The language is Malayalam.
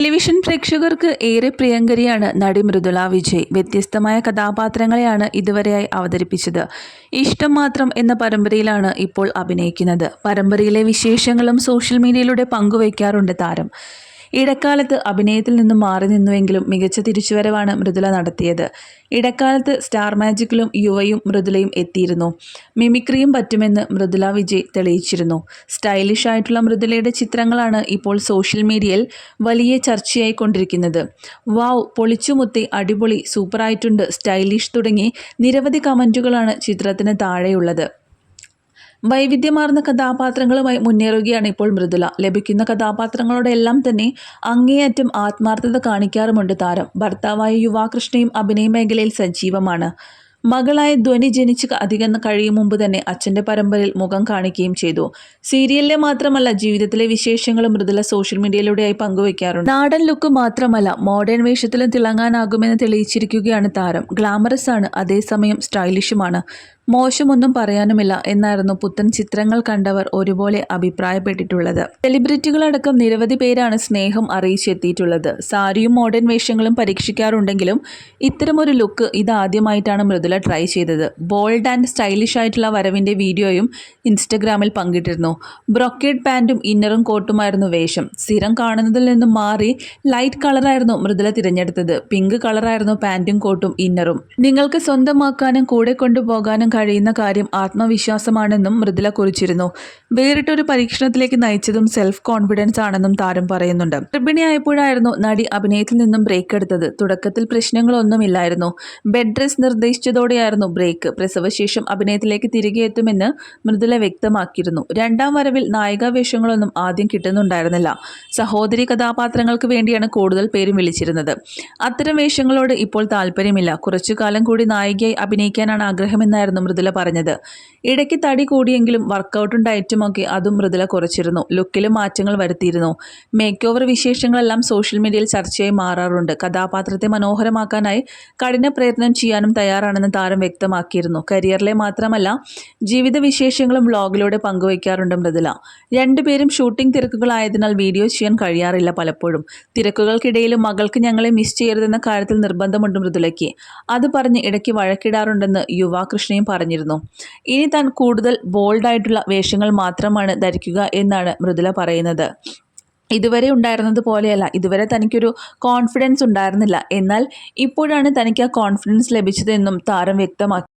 ടെലിവിഷൻ പ്രേക്ഷകർക്ക് ഏറെ പ്രിയങ്കരിയാണ് നടി മൃദുല വിജയ്. വ്യത്യസ്തമായ കഥാപാത്രങ്ങളെയാണ് ഇതുവരെയായി അവതരിപ്പിച്ചത്. ഇഷ്ടം മാത്രം എന്ന പരമ്പരയിലാണ് ഇപ്പോൾ അഭിനയിക്കുന്നത്. പരമ്പരയിലെ വിശേഷങ്ങളും സോഷ്യൽ മീഡിയയിലൂടെ പങ്കുവയ്ക്കാറുണ്ട് താരം. ഇടക്കാലത്ത് അഭിനയത്തിൽ നിന്നും മാറി നിന്നുവെങ്കിലും മികച്ച തിരിച്ചുവരവാണ് മൃദുല നടത്തിയത്. ഇടക്കാലത്ത് സ്റ്റാർ മാജിക്കിലും യുവയും മൃദുലയും എത്തിയിരുന്നു. മിമിക്രിയും പറ്റുമെന്ന് മൃദുല വിജയ് തെളിയിച്ചിരുന്നു. സ്റ്റൈലിഷ് ആയിട്ടുള്ള മൃദുലയുടെ ചിത്രങ്ങളാണ് ഇപ്പോൾ സോഷ്യൽ മീഡിയയിൽ വലിയ ചർച്ചയായി കൊണ്ടിരിക്കുന്നത്. വാവ് പൊളിച്ചുമുത്തി അടിപൊളി സൂപ്പറായിട്ടുണ്ട് സ്റ്റൈലിഷ് തുടങ്ങി നിരവധി കമന്റുകളാണ് ചിത്രത്തിന് താഴെയുള്ളത്. വൈവിധ്യമാർന്ന കഥാപാത്രങ്ങളുമായി മുന്നേറുകയാണ് ഇപ്പോൾ മൃദുല. ലഭിക്കുന്ന കഥാപാത്രങ്ങളോടെല്ലാം തന്നെ അങ്ങേയറ്റം ആത്മാർത്ഥത കാണിക്കാറുമുണ്ട് താരം. ഭർത്താവായ യുവാകൃഷ്ണയും അഭിനയ മേഖലയിൽ സജീവമാണ്. മകളായ ധ്വനി ജനിച്ച് അധികം കഴിയും മുമ്പ് തന്നെ അച്ഛന്റെ പരമ്പരയിൽ മുഖം കാണിക്കുകയും ചെയ്തു. സീരിയലിലെ മാത്രമല്ല ജീവിതത്തിലെ വിശേഷങ്ങളും മൃദുല സോഷ്യൽ മീഡിയയിലൂടെയായി പങ്കുവയ്ക്കാറുണ്ട് നാടൻ ലുക്ക് മാത്രമല്ല മോഡേൺ വേഷത്തിലും തിളങ്ങാനാകുമെന്ന് തെളിയിച്ചിരിക്കുകയാണ് താരം. ഗ്ലാമറസ് ആണ് അതേസമയം സ്റ്റൈലിഷുമാണ്. മോശമൊന്നും പറയാനുമില്ല എന്നായിരുന്നു പുത്തൻ ചിത്രങ്ങൾ കണ്ടവർ ഒരുപോലെ അഭിപ്രായപ്പെട്ടിട്ടുള്ളത്. സെലിബ്രിറ്റികളടക്കം നിരവധി പേരാണ് സ്നേഹം അറിയിച്ചെത്തിയിട്ടുള്ളത്. സാരിയും മോഡേൺ വേഷങ്ങളും പരീക്ഷിക്കാറുണ്ടെങ്കിലും ഇത്തരമൊരു ലുക്ക് ഇതാദ്യമായിട്ടാണ് മൃദുല ട്രൈ ചെയ്തത്. ബോൾഡ് ആൻഡ് സ്റ്റൈലിഷ് ആയിട്ടുള്ള വരവിന്റെ വീഡിയോയും ഇൻസ്റ്റഗ്രാമിൽ പങ്കിട്ടിരുന്നു. ബ്രൊക്കേഡ് പാന്റും ഇന്നറും കോട്ടുമായിരുന്നു വേഷം. സ്ഥിരം കാണുന്നതിൽ നിന്നും മാറി ലൈറ്റ് കളറായിരുന്നു മൃദുല തിരഞ്ഞെടുത്തത്. പിങ്ക് കളറായിരുന്നു പാന്റും കോട്ടും ഇന്നറും നിങ്ങൾക്ക് സ്വന്തമാക്കാനും കൂടെ കൊണ്ടുപോകാനും കഴിയുന്ന കാര്യം ആത്മവിശ്വാസമാണെന്നും മൃദുല കുറിച്ചിരുന്നു. വേറിട്ടൊരു പരീക്ഷണത്തിലേക്ക് നയിച്ചതും സെൽഫ് കോൺഫിഡൻസ് ആണെന്നും താരം പറയുന്നുണ്ട്. ഗർഭിണിയായപ്പോഴായിരുന്നു നടി അഭിനയത്തിൽ നിന്നും ബ്രേക്ക് എടുത്തത്. തുടക്കത്തിൽ പ്രശ്നങ്ങളൊന്നുമില്ലായിരുന്നു. ബെഡ് ഡ്രസ് റെസ്റ്റ് നിർദ്ദേശിച്ചതോടെയായിരുന്നു ബ്രേക്ക്. പ്രസവശേഷം അഭിനയത്തിലേക്ക് തിരികെ എത്തുമെന്ന് മൃദുല വ്യക്തമാക്കിയിരുന്നു. രണ്ടാം വരവിൽ നായികാവേഷങ്ങളൊന്നും ആദ്യം കിട്ടുന്നുണ്ടായിരുന്നില്ല. സഹോദരി കഥാപാത്രങ്ങൾക്ക് വേണ്ടിയാണ് കൂടുതൽ പേരും വിളിച്ചിരുന്നത്. അത്തരം വേഷങ്ങളോട് ഇപ്പോൾ താല്പര്യമില്ല. കുറച്ചു കാലം കൂടി നായികയായി അഭിനയിക്കാനാണ് ആഗ്രഹമെന്നായിരുന്നു മൃദുല പറഞ്ഞത്. ഇടയ്ക്ക് തടി കൂടിയെങ്കിലും വർക്കൗട്ടും ഡയറ്റും ഒക്കെ അതും മൃദുല കുറച്ചിരുന്നു. ലുക്കിലും മാറ്റങ്ങൾ വരുത്തിയിരുന്നു. മേക്ക് ഓവർ വിശേഷങ്ങളെല്ലാം സോഷ്യൽ മീഡിയയിൽ ചർച്ചയായി മാറാറുണ്ട്. കഥാപാത്രത്തെ മനോഹരമാക്കാനായി കഠിന പ്രയത്നം ചെയ്യാനും തയ്യാറാണെന്ന് താരം വ്യക്തമാക്കിയിരുന്നു. കരിയറിലെ മാത്രമല്ല ജീവിത വിശേഷങ്ങളും വ്ളോഗിലൂടെ പങ്കുവയ്ക്കാറുണ്ട് മൃദുല. രണ്ടുപേരും ഷൂട്ടിംഗ് തിരക്കുകളായതിനാൽ വീഡിയോ ചെയ്യാൻ കഴിയാറില്ല പലപ്പോഴും. തിരക്കുകൾക്കിടയിലും മകൾക്ക് ഞങ്ങളെ മിസ് ചെയ്യരുതെന്ന കാര്യത്തിൽ നിർബന്ധമുണ്ട് മൃദുലയ്ക്ക്. അത് പറഞ്ഞ് ഇടയ്ക്ക് വഴക്കിടാറുണ്ടെന്ന് യുവാകൃഷ്ണയും പറഞ്ഞിരുന്നു. ഇനി താൻ കൂടുതൽ ബോൾഡായിട്ടുള്ള വേഷങ്ങൾ മാത്രമാണ് ധരിക്കുക എന്നാണ് മൃദുല പറയുന്നത്. ഇതുവരെ ഉണ്ടായിരുന്നത് പോലെയല്ല. ഇതുവരെ തനിക്കൊരു കോൺഫിഡൻസ് ഉണ്ടായിരുന്നില്ല. എന്നാൽ ഇപ്പോഴാണ് തനിക്ക് ആ കോൺഫിഡൻസ് ലഭിച്ചതെന്നും താരം വ്യക്തമാക്കി.